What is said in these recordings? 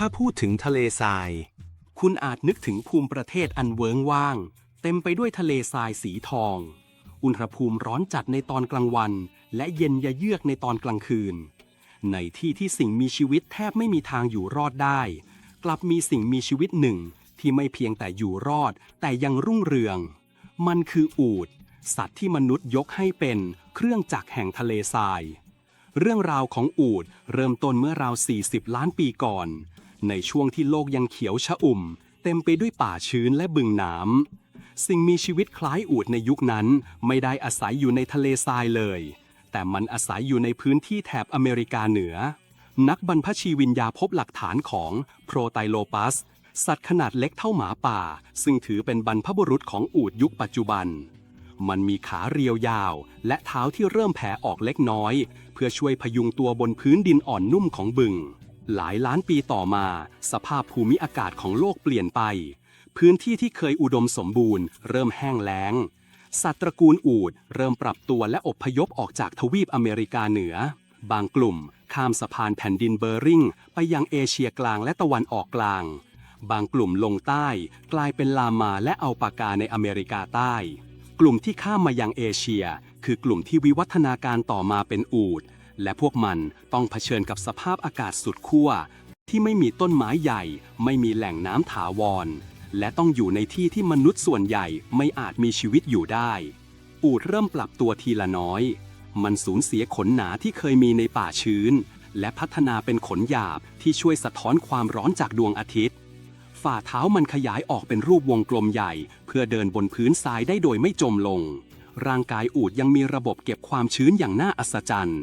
ถ้าพูดถึงทะเลทราย คุณอาจนึกถึงภูมิประเทศอันเวิ้งว่าง เต็มไปด้วยทะเลทรายสีทอง อุณหภูมิร้อนจัดในตอนกลางวัน และเย็นยะเยือกในตอนกลางคืน ในที่ที่สิ่งมีชีวิตแทบไม่มีทางอยู่รอดได้ กลับมีสิ่งมีชีวิตหนึ่งที่ไม่เพียงแต่อยู่รอด แต่ยังรุ่งเรือง มันคืออูฐสัตว์ที่มนุษย์ยกให้เป็นเครื่องจักรแห่งทะเลทราย เรื่องราวของอูฐเริ่มต้นเมื่อราว 40 ล้านปีก่อน ในช่วงที่โลกยังเขียวชะอุ่ม เต็มไปด้วยป่าชื้นและบึงน้ำสิ่งมีชีวิตคล้ายอูฐในยุคนั้น ไม่ได้อาศัยอยู่ในทะเลทรายเลย แต่มันอาศัยอยู่ในพื้นที่แถบอเมริกาเหนือ นักบรรพชีวินยาพบหลักฐานของโปรไตโลปัส สัตว์ขนาดเล็กเท่าหมาป่า ซึ่งถือเป็นบรรพบุรุษของอูฐยุคปัจจุบันมันมีขาเรียวยาว และเท้าที่เริ่มแผ่ออกเล็กน้อย เพื่อช่วยพยุงตัวบนพื้นดินอ่อนนุ่มของบึง หลายล้านปีต่อมา สภาพภูมิอากาศของโลกเปลี่ยนไป พื้นที่ที่เคยอุดมสมบูรณ์เริ่มแห้งแล้ง สัตว์ตระกูลอูฐเริ่มปรับตัวและอพยพออกจากทวีปอเมริกาเหนือ บางกลุ่ม ข้ามสะพานแผ่นดินเบอร์ริงไปยังเอเชียกลางและตะวันออกกลาง บางกลุ่มลงใต้กลายเป็นลามาและอัลปากาในอเมริกาใต้ กลุ่มที่ข้ามมายังเอเชีย คือกลุ่มที่วิวัฒนาการต่อมาเป็นอูฐ และพวกมันต้องเผชิญกับสภาพอากาศสุดขั้วที่ไม่มีต้นไม้ใหญ่ ไม่มีแหล่งน้ำถาวร และต้องอยู่ในที่ที่มนุษย์ส่วนใหญ่ไม่อาจมีชีวิตอยู่ได้ อูฐเริ่มปรับตัวทีละน้อย มันสูญเสียขนหนาที่เคยมีในป่าชื้น และพัฒนาเป็นขนหยาบที่ช่วยสะท้อนความร้อนจากดวงอาทิตย์ ฝ่าเท้ามันขยายออกเป็นรูปวงกลมใหญ่ เพื่อเดินบนพื้นทรายได้โดยไม่จมลง ร่างกายอูดยังมีระบบเก็บความชื้นอย่างน่าอัศจรรย์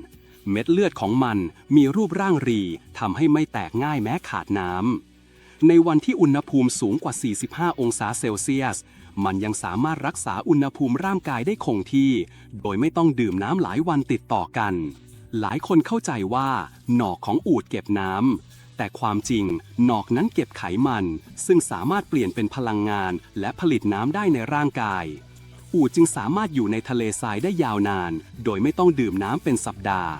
เม็ดเลือดของมันมีรูปร่างรีทำให้ไม่แตกง่ายแม้ขาดน้ำ ในวันที่อุณหภูมิสูงกว่า 45 องศาเซลเซียส มันยังสามารถรักษาอุณหภูมิร่างกายได้คงที่ โดยไม่ต้องดื่มน้ำหลายวันติดต่อกัน หลายคนเข้าใจว่า หนอกของอูดเก็บน้ำ แต่ความจริง หนอกนั้นเก็บไขมัน ซึ่งสามารถเปลี่ยนเป็นพลังงาน และผลิตน้ำได้ในร่างกายอูดจึงสามารถอยู่ในทะเลทรายได้ยาวนาน โดยไม่ต้องดื่มน้ำเป็นสัปดาห์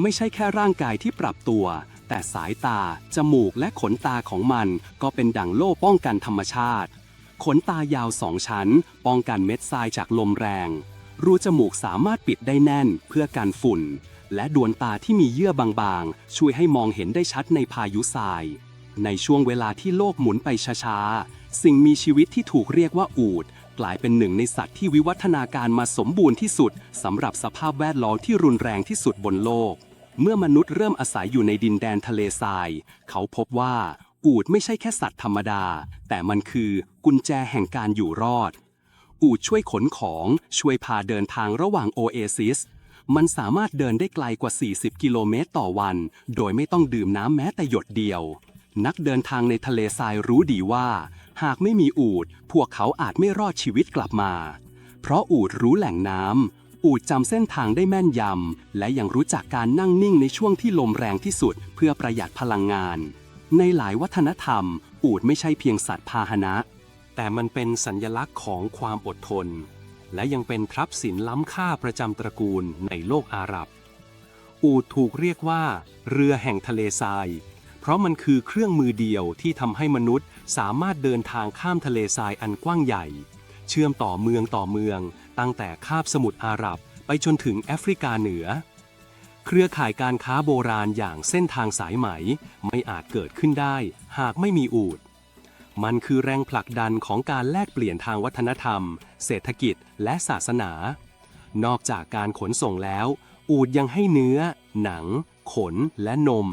ไม่ใช่แค่ร่างกายที่ปรับตัว แต่สายตา จมูกและขนตาของมันก็เป็นดั่งโล่ป้องกันธรรมชาติ ขนตายาวสองชั้น ป้องกันเม็ดทรายจากลมแรง รูจมูกสามารถปิดได้แน่นเพื่อกันฝุ่น และดวงตาที่มีเยื่อบางๆ ช่วยให้มองเห็นได้ชัดในพายุทราย ในช่วงเวลาที่โลกหมุนไปช้าๆ สิ่งมีชีวิตที่ถูกเรียกว่าอูฐ กลายเป็นหนึ่งในสัตว์ที่วิวัฒนาการมาสมบูรณ์ที่สุดสำหรับสภาพแวดล้อมที่รุนแรงที่สุดบนโลก เมื่อมนุษย์เริ่มอาศัยอยู่ในดินแดนทะเลทราย เขาพบว่าอูฐไม่ใช่แค่สัตว์ธรรมดา แต่มันคือกุญแจแห่งการอยู่รอด อูฐช่วยขนของช่วยพาเดินทางระหว่างโอเอซิสมันสามารถเดินได้ไกลกว่า 40 กิโลเมตรต่อวัน โดยไม่ต้องดื่มน้ำแม้แต่หยดเดียว นักเดินทางในทะเลทรายรู้ดีว่า หากไม่มีอูฐพวกเขาอาจไม่รอดชีวิตกลับมา เพราะอูฐรู้แหล่งน้ำอูฐจำเส้นทางได้แม่นยำ และยังรู้จักการนั่งนิ่งในช่วงที่ลมแรงที่สุดเพื่อประหยัดพลังงาน ในหลายวัฒนธรรม อูฐไม่ใช่เพียงสัตว์พาหนะ แต่มันเป็นสัญลักษณ์ของความอดทน และยังเป็นทรัพย์สินล้ำค่าประจำตระกูลในโลกอาหรับ อูฐถูกเรียกว่า เรือแห่งทะเลทราย เพราะมันคือเครื่องมือเดียวที่ทำให้มนุษย์สามารถเดินทางข้ามทะเลทรายอันกว้างใหญ่ เชื่อมต่อเมืองต่อเมือง ตั้งแต่คาบสมุทรอาหรับ ไปจนถึงแอฟริกาเหนือ เครือข่ายการค้าโบราณอย่างเส้นทางสายไหมไม่อาจเกิดขึ้นได้ หากไม่มีอูฐมันคือแรงผลักดันของการแลกเปลี่ยนทางวัฒนธรรม เศรษฐกิจและศาสนา นอกจากการขนส่งแล้ว อูดยังให้เนื้อ หนัง ขน และนม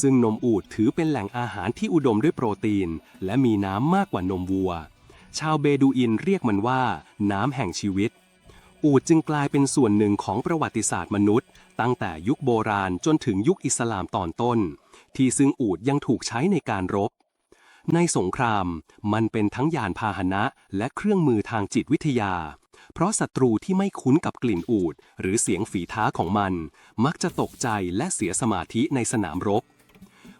ซึ่งนมอูดถือเป็นแหล่งอาหารที่อุดมด้วยโปรตีน และมีน้ำมากกว่านมวัว ชาวเบดูอินเรียกมันว่า น้ำแห่งชีวิต อูดจึงกลายเป็นส่วนหนึ่งของประวัติศาสตร์มนุษย์ ตั้งแต่ยุคโบราณจนถึงยุคอิสลามตอนต้น ที่ซึ่งอูดยังถูกใช้ในการรบในสงคราม มันเป็นทั้งยานพาหนะและเครื่องมือทางจิตวิทยา เพราะศัตรูที่ไม่คุ้นกับกลิ่นอูดหรือเสียงฝีเท้าของมัน มักจะตกใจและเสียสมาธิในสนามรบ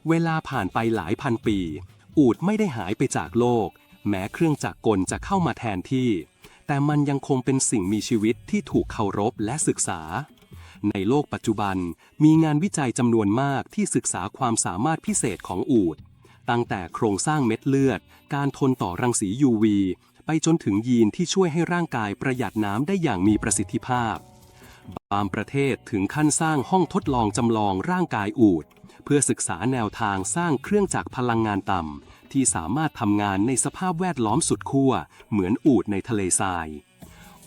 เวลาผ่านไปหลายพันปี อูดไม่ได้หายไปจากโลก แม้เครื่องจักรกลจะเข้ามาแทนที่ แต่มันยังคงเป็นสิ่งมีชีวิตที่ถูกเคารพและศึกษา ในโลกปัจจุบันมีงานวิจัยจำนวนมากที่ศึกษาความสามารถพิเศษของอูฐตั้งแต่โครงสร้างเม็ดเลือด การทนต่อรังสี UV ไปจนถึงยีนที่ช่วยให้ร่างกายประหยัดน้ำได้อย่างมีประสิทธิภาพ บางประเทศถึงขั้นสร้างห้องทดลองจำลองร่างกายอูฐเพื่อศึกษาแนวทางสร้างเครื่องจักรพลังงานต่ำที่สามารถทำงานในสภาพแวดล้อมสุดขั้วเหมือนอูฐในทะเลทราย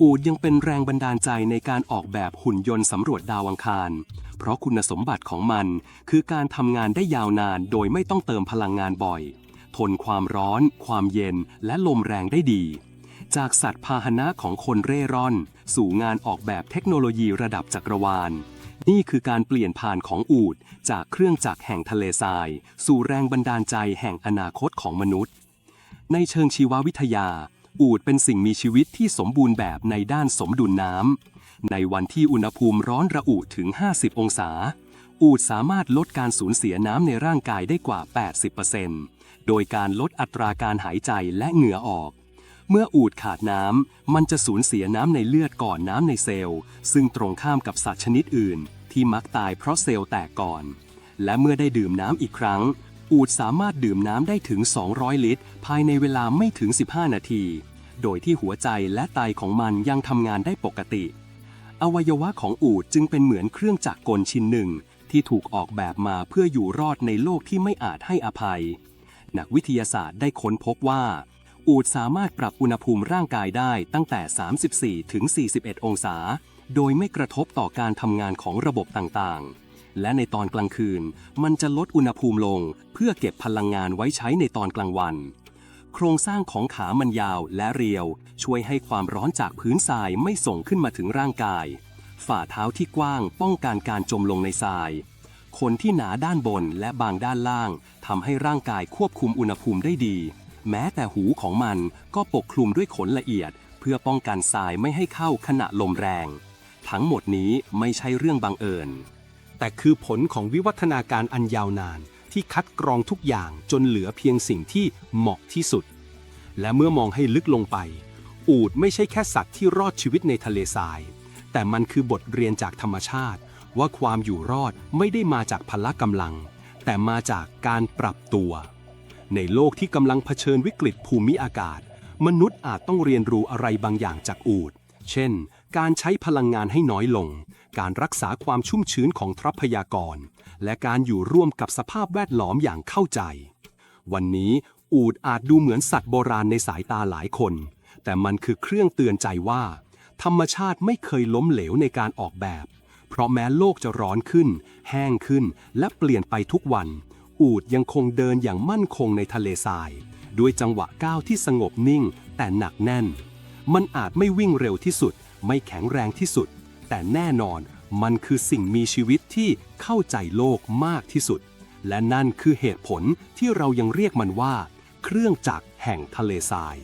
อูฐยังเป็นแรงบันดาลใจในการออกแบบหุ่นยนต์สำรวจดาวอังคาร เพราะคุณสมบัติของมันคือการทำงานได้ยาวนานโดยไม่ต้องเติมพลังงานบ่อย ทนความร้อน ความเย็น และลมแรงได้ดี จากสัตว์พาหนะของคนเร่ร่อน สู่งานออกแบบเทคโนโลยีระดับจักรวาล นี่คือการเปลี่ยนผ่านของอูดจากเครื่องจักรแห่งทะเลทราย สู่แรงบันดาลใจแห่งอนาคตของมนุษย์ ในเชิงชีววิทยา อูดเป็นสิ่งมีชีวิตที่สมบูรณ์แบบในด้านสมดุลน้ำในวันที่อุณหภูมิร้อนระอุถึง 50 องศาอูดสามารถลดการสูญเสียน้ำในร่างกายได้กว่า 80% โดยการลดอัตราการหายใจและเหงื่อออก เมื่ออูดขาดน้ำ มันจะสูญเสียน้ำในเลือดก่อนน้ำในเซลล์ ซึ่งตรงข้ามกับสัตว์ชนิดอื่น ที่มักตายเพราะเซลล์แตกก่อน และเมื่อได้ดื่มน้ำอีกครั้ง อูดสามารถดื่มน้ำได้ถึง 200 ลิตร ภายในเวลาไม่ถึง 15 นาที โดยที่หัวใจและไตของมันยังทำงานได้ปกติ อวัยวะของอูดจึงเป็นเหมือนเครื่องจักรกลชิ้นหนึ่งที่ถูกออกแบบมาเพื่ออยู่รอดในโลกที่ไม่อาจให้อภัย นักวิทยาศาสตร์ได้ค้นพบว่า อูดสามารถปรับอุณหภูมิร่างกายได้ตั้งแต่ 34 ถึง 41 องศา โดยไม่กระทบต่อการทำงานของระบบต่างๆ และในตอนกลางคืน มันจะลดอุณหภูมิลง เพื่อเก็บพลังงานไว้ใช้ในตอนกลางวัน โครงสร้างของขามันยาวและเรียว ช่วยให้ความร้อนจากพื้นทรายไม่ส่งขึ้นมาถึงร่างกาย ฝ่าเท้าที่กว้างป้องกันการจมลงในทราย ขนที่หนาด้านบนและบางด้านล่างทำให้ร่างกายควบคุมอุณหภูมิได้ดี แม้แต่หูของมันก็ปกคลุมด้วยขนละเอียด เพื่อป้องกันทรายไม่ให้เข้าขณะลมแรง ทั้งหมดนี้ไม่ใช่เรื่องบังเอิญ แต่คือผลของวิวัฒนาการอันยาวนานที่คัดกรองทุกอย่างจนเหลือเพียงสิ่งที่เหมาะที่สุด และเมื่อมองให้ลึกลงไป อูดไม่ใช่แค่สัตว์ที่รอดชีวิตในทะเลทราย แต่มันคือบทเรียนจากธรรมชาติ ว่าความอยู่รอดไม่ได้มาจากพละกำลัง แต่มาจากการปรับตัว ในโลกที่กำลังเผชิญวิกฤตภูมิอากาศ มนุษย์อาจต้องเรียนรู้อะไรบางอย่างจากอูดเช่น การใช้พลังงานให้น้อยลง การรักษาความชุ่มชื้นของทรัพยากร และการอยู่ร่วมกับสภาพแวดล้อมอย่างเข้าใจ วันนี้อูดอาจดูเหมือนสัตว์โบราณในสายตาหลายคน แต่มันคือเครื่องเตือนใจว่า ธรรมชาติไม่เคยล้มเหลวในการออกแบบ เพราะแม้โลกจะร้อนขึ้น แห้งขึ้น และเปลี่ยนไปทุกวัน อูดยังคงเดินอย่างมั่นคงในทะเลทราย ด้วยจังหวะก้าวที่สงบนิ่ง แต่หนักแน่น มันอาจไม่วิ่งเร็วที่สุด ไม่แข็งแรงที่สุด แต่แน่นอนมันคือสิ่งมีชีวิตที่เข้าใจโลกมากที่สุด และนั่นคือเหตุผลที่เรายังเรียกมันว่า เครื่องจักรแห่งทะเลทราย